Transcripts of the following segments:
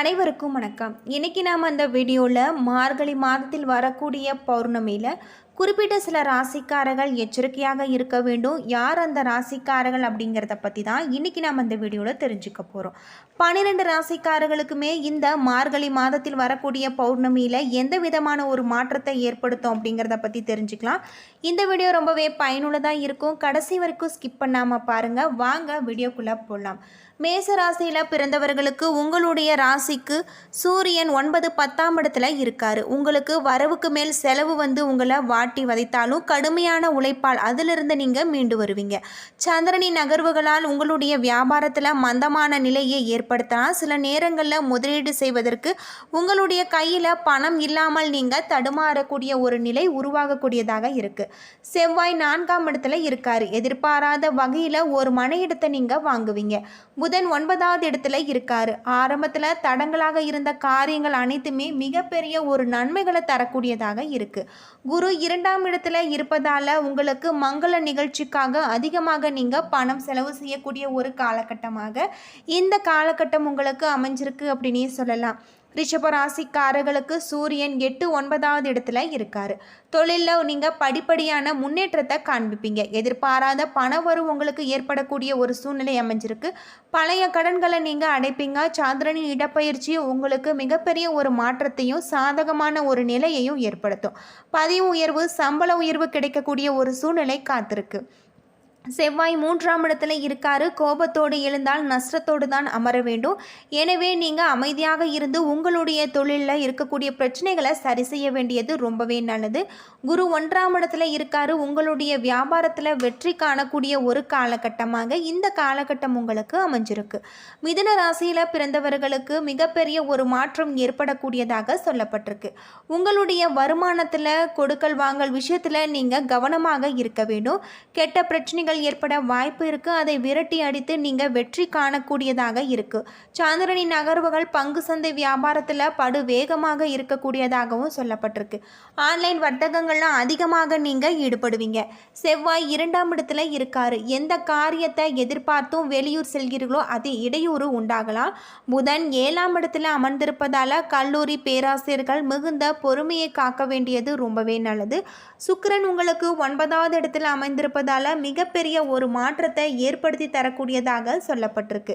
அனைவருக்கும் வணக்கம். இன்றைக்கி நாம் அந்த வீடியோவில் மார்கழி மாதத்தில் வரக்கூடிய பௌர்ணமியில் குறிப்பிட்ட சில ராசிக்காரர்கள் எச்சரிக்கையாக இருக்க வேண்டும். யார் அந்த ராசிக்காரர்கள் அப்படிங்கிறத பற்றி தான் இன்னைக்கு நாம் அந்த வீடியோவில் தெரிஞ்சுக்க போகிறோம் பன்னிரெண்டு ராசிக்காரர்களுக்குமே இந்த மார்கழி மாதத்தில் வரக்கூடிய பௌர்ணமியில் எந்த விதமான ஒரு மாற்றத்தை ஏற்படுத்தும் அப்படிங்கிறத பற்றி தெரிஞ்சுக்கலாம். இந்த வீடியோ ரொம்பவே பயனுள்ளதாக இருக்கும். கடைசி வரைக்கும் ஸ்கிப் பண்ணாமல் பாருங்கள் வாங்க வீடியோக்குள்ளே போடலாம் மேச ராசியில் பிறந்தவர்களுக்கு உங்களுடைய ராசிக்கு சூரியன் ஒன்பது பத்தாம் இடத்துல இருக்காரு. உங்களுக்கு வரவுக்கு மேல் செலவு வந்து உங்களை வாட்டி வதைத்தாலும் கடுமையான உழைப்பால் அதிலிருந்து நீங்கள் மீண்டு வருவீங்க. சந்திரனின் நகர்வுகளால் உங்களுடைய வியாபாரத்தில் மந்தமான நிலையை ஏற்படுத்தலாம். சில நேரங்களில் முதலீடு செய்வதற்கு உங்களுடைய கையில் பணம் இல்லாமல் நீங்கள் தடுமாறக்கூடிய ஒரு நிலை உருவாகக்கூடியதாக இருக்குது செவ்வாய் நான்காம் இடத்துல இருக்காரு. எதிர்பாராத வகையில் ஒரு மன இடத்தை நீங்கள் வாங்குவீங்க. புதன் ஒன்பதாவது இடத்துல இருக்காரு. ஆரம்பத்தில் தடங்களாக இருந்த காரியங்கள் அனைத்துமே மிகப்பெரிய ஒரு நன்மைகளை தரக்கூடியதாக இருக்குது குரு இரண்டாம் இடத்துல இருப்பதால் உங்களுக்கு மங்கள நிகழ்ச்சிக்காக அதிகமாக நீங்கள் பணம் செலவு செய்யக்கூடிய ஒரு காலகட்டமாக இந்த காலகட்டம் உங்களுக்கு அமைஞ்சிருக்கு அப்படின்னே சொல்லலாம். ரிஷபராசிக்காரர்களுக்கு சூரியன் எட்டு ஒன்பதாவது இடத்துல இருக்காரு. தொழிலில் நீங்கள் படிப்படியான முன்னேற்றத்தை காண்பிப்பீங்க. எதிர்பாராத பண வரும் உங்களுக்கு ஏற்படக்கூடிய ஒரு சூழ்நிலை அமைஞ்சிருக்கு. பழைய கடன்களை நீங்கள் அடைப்பீங்க. சந்திரனின் இடப்பயிற்சி உங்களுக்கு மிகப்பெரிய ஒரு மாற்றத்தையும் சாதகமான ஒரு நிலையையும் ஏற்படுத்தும். பதிவு உயர்வு சம்பள உயர்வு கிடைக்கக்கூடிய ஒரு சூழ்நிலை காத்திருக்கு. செவ்வாய் மூன்றாம் இடத்துல இருக்காரு. கோபத்தோடு எழுந்தால் நஷ்டத்தோடு தான் அமர வேண்டும். எனவே நீங்கள் அமைதியாக இருந்து உங்களுடைய தொழிலில் இருக்கக்கூடிய பிரச்சனைகளை சரி செய்ய வேண்டியது ரொம்பவே நல்லது. குரு ஒன்றாம் இடத்துல இருக்காரு. உங்களுடைய வியாபாரத்தில் வெற்றி காணக்கூடிய ஒரு காலகட்டமாக இந்த காலகட்டம் உங்களுக்கு அமைஞ்சிருக்கு. மிதுன ராசியில் பிறந்தவர்களுக்கு மிகப்பெரிய ஒரு மாற்றம் ஏற்படக்கூடியதாக சொல்லப்பட்டிருக்கு. உங்களுடைய வருமானத்தில் கொடுக்கல் வாங்கல் விஷயத்தில் நீங்கள் கவனமாக இருக்க வேண்டும். கெட்ட பிரச்சனைகள் பிரச்சனைகள் ஏற்பட வாய்ப்பு இருக்குது அதை விரட்டி அடித்து நீங்கள் வெற்றி காணக்கூடியதாக இருக்குது சாந்திரனின் நகர்வுகள் பங்கு சந்தை வியாபாரத்தில் படு வேகமாக இருக்கக்கூடியதாகவும் சொல்லப்பட்டிருக்கு. ஆன்லைன் வர்த்தகங்கள்லாம் அதிகமாக நீங்கள் ஈடுபடுவீங்க. செவ்வாய் இரண்டாம் இடத்துல இருக்காரு. எந்த காரியத்தை எதிர்பார்த்தும் வெளியூர் செல்கிறீர்களோ அது இடையூறு உண்டாகலாம். புதன் ஏழாம் இடத்துல அமர்ந்திருப்பதால் கல்லூரி பேராசிரியர்கள் மிகுந்த பொறுமையை காக்க வேண்டியது ரொம்பவே நல்லது. சுக்கரன் உங்களுக்கு ஒன்பதாவது இடத்துல அமைந்திருப்பதால் மிகப்பெரிய ஒரு மாற்றத்தை ஏற்படுத்தி தரக்கூடியதாக சொல்லப்பட்டிருக்கு.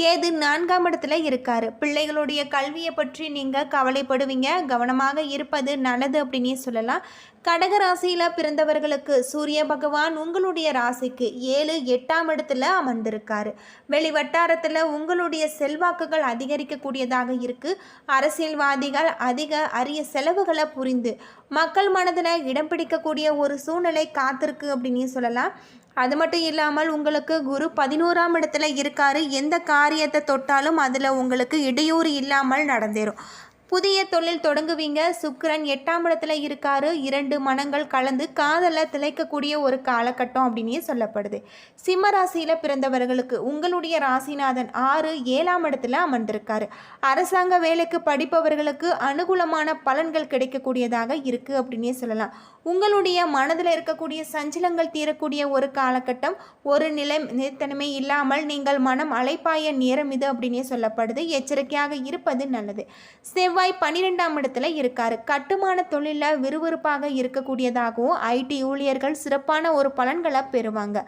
கேது நான்காம் இடத்துல இருக்காரு. பிள்ளைகளுடைய கல்வியை பற்றி நீங்கள் கவலைப்படுவீங்க. கவனமாக இருப்பது நல்லது அப்படின்னே சொல்லலாம். கடக ராசியில் பிறந்தவர்களுக்கு சூரிய பகவான் உங்களுடைய ராசிக்கு ஏழு எட்டாம் இடத்துல அமர்ந்திருக்காரு. வெளி வட்டாரத்தில் உங்களுடைய செல்வாக்குகள் அதிகரிக்கக்கூடியதாக இருக்கு. அரசியல்வாதிகள் அதிக அரிய செலவுகளை புரிந்து மக்கள் மனதில் இடம் பிடிக்கக்கூடிய ஒரு சூழ்நிலை காத்திருக்கு அப்படின்னு சொல்லலாம். அது மட்டும் இல்லாமல் உங்களுக்கு குரு பதினோராம் இடத்துல இருக்காரு. எந்த காரியத்தை தொட்டாலும் அதில் உங்களுக்கு இடையூறு இல்லாமல் நடந்தேறும். புதிய தொழில் தொடங்குவீங்க. சுக்கரன் எட்டாம் இடத்துல இருக்காரு. இரண்டு மனங்கள் கலந்து காதலில் திளைக்கக்கூடிய ஒரு காலகட்டம் அப்படின்னே சொல்லப்படுது. சிம்ம ராசியில் பிறந்தவர்களுக்கு உங்களுடைய ராசிநாதன் ஆறு ஏழாம் இடத்துல அமர்ந்திருக்காரு. அரசாங்க வேலைக்கு படிப்பவர்களுக்கு அனுகூலமான பலன்கள் கிடைக்கக்கூடியதாக இருக்கு அப்படின்னே சொல்லலாம். உங்களுடைய மனதில் இருக்கக்கூடிய சஞ்சலங்கள் தீரக்கூடிய ஒரு காலகட்டம். ஒரு நிலை நிலைத்தன்மை இல்லாமல் நீங்கள் மனம் அலைப்பாய நேரம் இது அப்படின்னே சொல்லப்படுது. எச்சரிக்கையாக இருப்பது நல்லது. செவ்வாய் பன்னிரெண்டாம் இடத்துல இருக்காரு. கட்டுமான தொழிலில் விறுவிறுப்பாக இருக்கக்கூடியதாகவும் ஐடி ஊழியர்கள் சிறப்பான ஒரு பலன்களை பெறுவாங்க.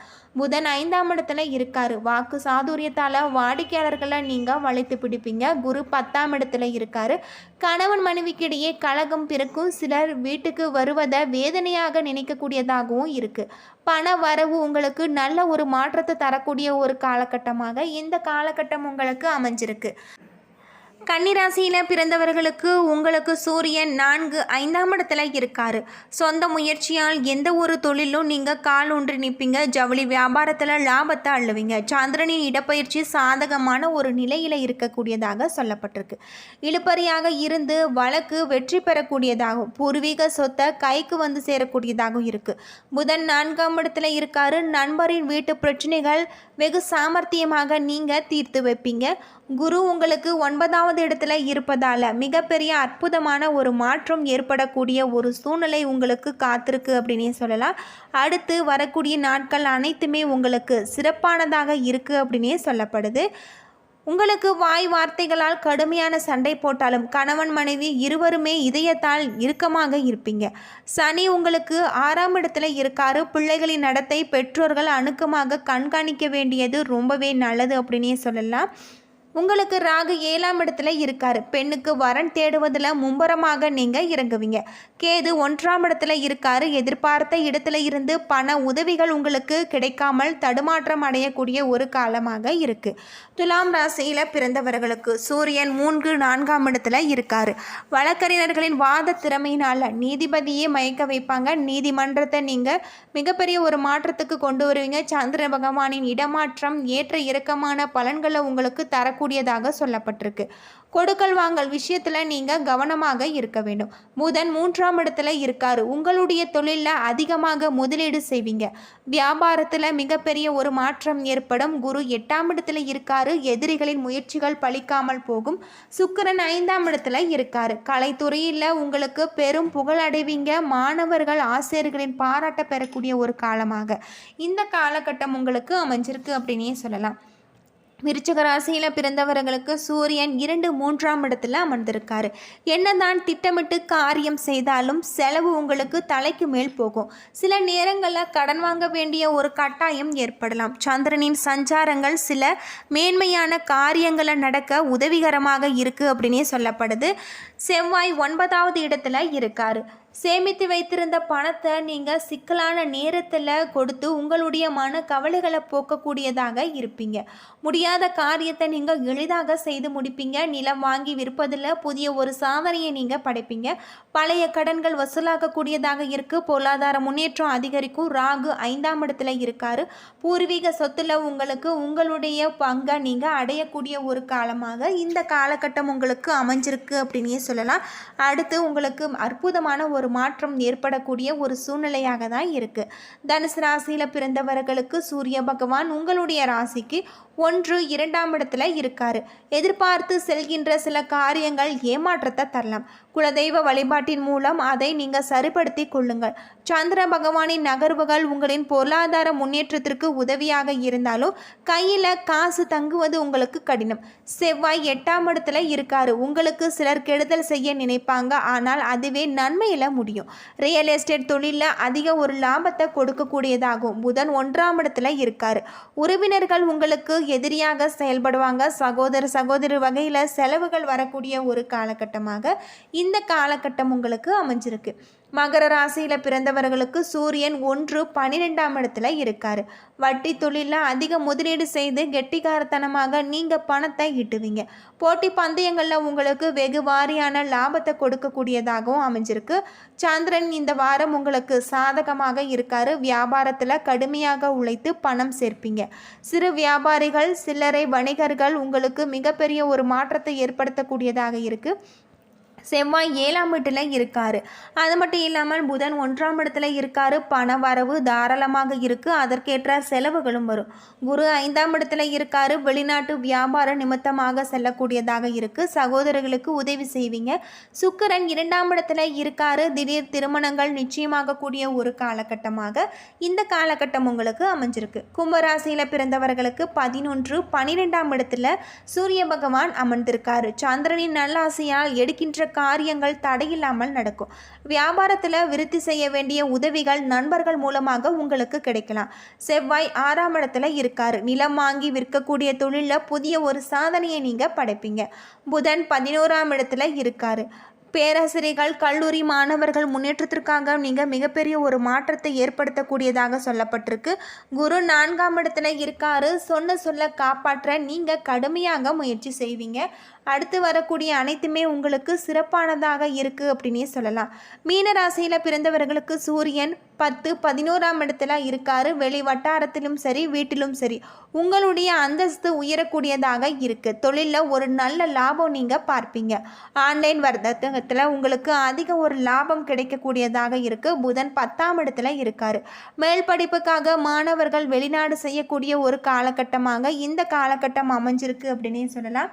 புதன் ஐந்தாம் இடத்துல இருக்காரு. வாக்கு சாதுரியத்தால் வாடிக்கையாளர்களை நீங்கள் வளைத்து பிடிப்பீங்க. குரு பத்தாம் இடத்துல இருக்காரு. கணவன் மனைவிக்கிடையே கழகம் பிறக்கும். சிலர் வீட்டுக்கு வருவதை வேதனையாக நினைக்கக்கூடியதாகவும் இருக்குது பண வரவு உங்களுக்கு நல்ல ஒரு மாற்றத்தை தரக்கூடிய ஒரு காலகட்டமாக இந்த காலகட்டம் உங்களுக்கு அமைஞ்சிருக்கு. கன்னிராசியில் பிறந்தவர்களுக்கு உங்களுக்கு சூரியன் நான்கு ஐந்தாம் இடத்துல இருக்கார். சொந்த முயற்சியால் எந்த ஒரு தொழிலும் நீங்கள் கால் ஒன்று நிற்பீங்க ஜவுளி வியாபாரத்தில் லாபத்தை அள்ளுவீங்க. சந்திரனின் இடப்பயிற்சி சாதகமான ஒரு நிலையில் இருக்கக்கூடியதாக சொல்லப்பட்டிருக்கு. இழுப்பறியாக இருந்து வழக்கு வெற்றி பெறக்கூடியதாகும் பூர்வீக சொத்தை கைக்கு வந்து சேரக்கூடியதாகவும் இருக்குது புதன் நான்காம் இடத்துல இருக்காரு. நண்பரின் வீட்டு பிரச்சனைகள் வெகு சாமர்த்தியமாக நீங்கள் தீர்த்து வைப்பீங்க. குரு உங்களுக்கு ஒன்பதாவது இடத்துல இருப்பதால் மிகப்பெரிய அற்புதமான ஒரு மாற்றம் ஏற்படக்கூடிய ஒரு சூழ்நிலை உங்களுக்கு காத்திருக்கு அப்படின்னு சொல்லலாம். அடுத்து வரக்கூடிய நாட்கள் அனைத்துமே உங்களுக்கு சிறப்பானதாக இருக்குது அப்படின்னே சொல்லப்படுது. உங்களுக்கு வாய் வார்த்தைகளால் கடுமையான சண்டை போட்டாலும் கணவன் மனைவி இருவருமே இதயத்தால் இறுக்கமாக இருப்பீங்க. சனி உங்களுக்கு ஆறாம் இடத்துல இருக்காரு. பிள்ளைகளின் நடத்தை பெற்றோர்கள் அணுக்கமாக கண்காணிக்க வேண்டியது ரொம்பவே நல்லது அப்படின்னே சொல்லலாம். உங்களுக்கு ராகு ஏழாம் இடத்துல இருக்காரு. பெண்ணுக்கு வரன் தேடுவதில் மும்பரமாக நீங்கள் இறங்குவீங்க. கேது ஒன்றாம் இடத்துல இருக்காரு. எதிர்பார்த்த இடத்துல இருந்து பண உதவிகள் உங்களுக்கு கிடைக்காமல் தடுமாற்றம் அடையக்கூடிய ஒரு காலமாக இருக்குது துலாம் ராசியில் பிறந்தவர்களுக்கு சூரியன் மூன்று நான்காம் இடத்துல இருக்காரு. வழக்கறிஞர்களின் வாத திறமையினால் நீதிபதியே மயக்க வைப்பாங்க. நீதிமன்றத்தை நீங்கள் மிகப்பெரிய ஒரு மாற்றத்துக்கு கொண்டு வருவீங்க. சந்திர பகவானின் இடமாற்றம் ஏற்ற இறக்கமான பலன்களை உங்களுக்கு வரக்கூடியதாக சொல்லப்பட்டிருக்கு. கொடுக்கல் வாங்கல் விஷயத்தில் நீங்கள் கவனமாக இருக்க வேண்டும். புதன் மூன்றாம் இடத்துல இருக்காரு. உங்களுடைய தொழிலில் அதிகமாக முதலீடு செய்வீங்க. வியாபாரத்தில் மிகப்பெரிய ஒரு மாற்றம் ஏற்படும். குரு எட்டாம் இடத்துல இருக்காரு. எதிரிகளின் முயற்சிகள் பழிக்காமல் போகும். சுக்கிரன் ஐந்தாம் இடத்துல இருக்காரு. கலைத்துறையில் உங்களுக்கு பெரும் புகழ் அடைவீங்க. மாணவர்கள் ஆசிரியர்களின் பாராட்ட பெறக்கூடிய ஒரு காலமாக. இந்த காலகட்டம் உங்களுக்கு அமைஞ்சிருக்கு அப்படின்னே சொல்லலாம். விருச்சகராசியில் பிறந்தவர்களுக்கு சூரியன் இரண்டு மூன்றாம் இடத்துல அமர்ந்திருக்காரு. என்னதான் திட்டமிட்டு காரியம் செய்தாலும் செலவு உங்களுக்கு தலைக்கு மேல் போகும். சில நேரங்களில் கடன் வாங்க வேண்டிய ஒரு கட்டாயம் ஏற்படலாம். சந்திரனின் சஞ்சாரங்கள் சில மேன்மையான காரியங்களை நடக்க உதவிகரமாக இருக்குது அப்படின்னே சொல்லப்படுது. செவ்வாய் ஒன்பதாவது இடத்துல இருக்காரு. சேமித்து வைத்திருந்த பணத்தை நீங்கள் சிக்கலான நேரத்தில் கொடுத்து உங்களுடைய மன கவலைகளை போக்கக்கூடியதாக இருப்பீங்க. முடியாத காரியத்தை நீங்கள் எளிதாக செய்து முடிப்பீங்க. நிலம் வாங்கி விற்பதில் புதிய ஒரு சாதனையை நீங்கள் படைப்பீங்க. பழைய கடன்கள் வசூலாக்கக்கூடியதாக இருக்குது பொருளாதார முன்னேற்றம் அதிகரிக்கும். ராகு ஐந்தாம் இடத்துல இருக்காரு. பூர்வீக சொத்துல உங்களுக்கு உங்களுடைய பங்கை நீங்கள் அடையக்கூடிய ஒரு காலமாக இந்த காலகட்டம் உங்களுக்கு அமைஞ்சிருக்கு அப்படின்னே சொல்லலாம். அடுத்து உங்களுக்கு அற்புதமான ஒரு மாற்றம் ஏற்படக்கூடிய ஒரு சூழ்நிலையாக தான் இருக்குது தனுசு ராசியில் பிறந்தவர்களுக்கு சூரிய பகவான் உங்களுடைய ராசிக்கு ஒன்று இரண்டாம் இடத்துல இருக்காரு. எதிர்பார்த்து செல்கின்ற சில காரியங்கள் ஏமாற்றத்தை தரலாம். குலதெய்வ வழிபாட்டின் மூலம் அதை நீங்கள் சரிப்படுத்தி கொள்ளுங்கள். சந்திர பகவானின் நகர்வுகள் உங்களின் பொருளாதார முன்னேற்றத்திற்கு உதவியாக இருந்தாலும் கையில் காசு தங்குவது உங்களுக்கு கடினம். செவ்வாய் எட்டாம் இடத்துல இருக்காரு. உங்களுக்கு சிலர் கெடுதல் செய்ய நினைப்பாங்க. ஆனால் அதுவே நன்மையில் முடியும். ரியல் எஸ்டேட் தொழிலில் அதிக ஒரு லாபத்தை கொடுக்கக்கூடியதாகும். புதன் ஒன்றாம் இடத்துல இருக்காரு. உறவினர்கள் உங்களுக்கு எதிரியாக செயல்படுவாங்க. சகோதர சகோதரி வகையில் செலவுகள் வரக்கூடிய ஒரு காலகட்டமாக இந்த காலகட்டம் உங்களுக்கு அமைஞ்சிருக்கு. மகர ராசியில் பிறந்தவர்களுக்கு சூரியன் ஒன்று பன்னிரெண்டாம் இடத்துல இருக்கார். வட்டி தொழிலில் அதிக முதலீடு செய்து கெட்டிக்காரத்தனமாக நீங்கள் பணத்தை ஈட்டுவீங்க. போட்டி பந்தயங்களில் உங்களுக்கு வெகு வாரியான லாபத்தை கொடுக்கக்கூடியதாகவும் அமைஞ்சிருக்கு. சந்திரன் இந்த வாரம் உங்களுக்கு சாதகமாக இருக்கார். வியாபாரத்தில் கடுமையாக உழைத்து பணம் சேர்ப்பீங்க. சிறு வியாபாரிகள் சில்லறை வணிகர்கள் உங்களுக்கு மிகப்பெரிய ஒரு மாற்றத்தை ஏற்படுத்தக்கூடியதாக இருக்குது செவ்வாய் ஏழாம் வீட்டில் இருக்கார். அது மட்டும் இல்லாமல் புதன் ஒன்றாம் இடத்துல இருக்கார். பண வரவு தாராளமாக இருக்குது அதற்கேற்ற செலவுகளும் வரும். குரு ஐந்தாம் இடத்துல இருக்கார். வெளிநாட்டு வியாபார நிமித்தமாக செல்லக்கூடியதாக இருக்குது சகோதரர்களுக்கு உதவி செய்வீங்க. சுக்கிரன் இரண்டாம் இடத்துல இருக்கார். திடீர் திருமணங்கள் நிச்சயமாகக்கூடிய ஒரு காலகட்டமாக இந்த காலகட்டம் உங்களுக்கு அமைஞ்சிருக்கு. கும்பராசியில் பிறந்தவர்களுக்கு பதினொன்று பனிரெண்டாம் இடத்துல சூரிய பகவான் அமர்ந்திருக்காரு. சந்திரனின் நல்லாசையால் எடுக்கின்ற காரியங்கள் தடையில்லாமல் நடக்கும். வியாபாரத்தில் விருத்தி செய்ய வேண்டிய உதவிகள் நண்பர்கள் மூலமாக உங்களுக்கு கிடைக்கலாம். செவ்வாய் ஆறாம் இடத்துல இருக்கார். நிலம் வாங்கி விற்கக்கூடிய தொழிலில் புதிய ஒரு சாதனையை நீங்கள் படைப்பீங்க. புதன் பதினோராம் இடத்துல இருக்கார். பேராசிரியர்கள் கல்லூரி மாணவர்கள் முன்னேற்றத்திற்காக நீங்கள் மிகப்பெரிய ஒரு மாற்றத்தை ஏற்படுத்தக்கூடியதாக சொல்லப்பட்டிருக்கு. குரு நான்காம் இடத்துல இருக்காரு. சொன்ன சொல்ல காப்பாற்ற நீங்கள் கடுமையாக முயற்சி செய்வீங்க. அடுத்து வரக்கூடிய அனைத்துமே உங்களுக்கு சிறப்பானதாக இருக்குது அப்படின்னே சொல்லலாம். மீன ராசியில் பிறந்தவர்களுக்கு சூரியன் பத்து பதினோராம் இடத்துல இருக்காரு. வெளி வட்டாரத்திலும் சரி வீட்டிலும் சரி. உங்களுடைய அந்தஸ்து உயரக்கூடியதாக இருக்குது தொழிலில் ஒரு நல்ல லாபம் நீங்கள் பார்ப்பீங்க. ஆன்லைன் வர்த்தகத்தில் உங்களுக்கு அதிக ஒரு லாபம் கிடைக்கக்கூடியதாக இருக்குது புதன் பத்தாம் இடத்துல இருக்காரு. மேல் படிப்புக்காக மாணவர்கள் வெளிநாடு செய்யக்கூடிய ஒரு காலகட்டமாக இந்த காலகட்டம் அமைஞ்சிருக்கு அப்படின்னே சொல்லலாம்.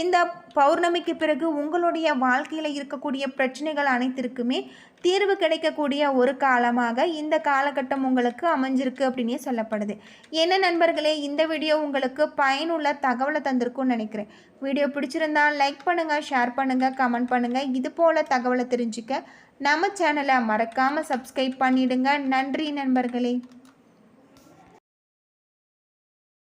இந்த பௌர்ணமிக்கு பிறகு உங்களுடைய வாழ்க்கையில் இருக்கக்கூடிய பிரச்சனைகள் அனைத்திற்குமே தீர்வு கிடைக்கக்கூடிய ஒரு காலமாக இந்த காலகட்டம் உங்களுக்கு அமைஞ்சிருக்கு அப்படின்னே சொல்லப்படுது. என்ன நண்பர்களே இந்த வீடியோ உங்களுக்கு பயனுள்ள தகவலை தந்திருக்கும்னு நினைக்கிறேன். வீடியோ பிடிச்சிருந்தா லைக் பண்ணுங்கள் ஷேர் பண்ணுங்கள் கமெண்ட் பண்ணுங்கள் இது போல் தகவலை தெரிஞ்சுக்க நம்ம சேனலை மறக்காமல் சப்ஸ்கிரைப் பண்ணிவிடுங்க நன்றி நண்பர்களே.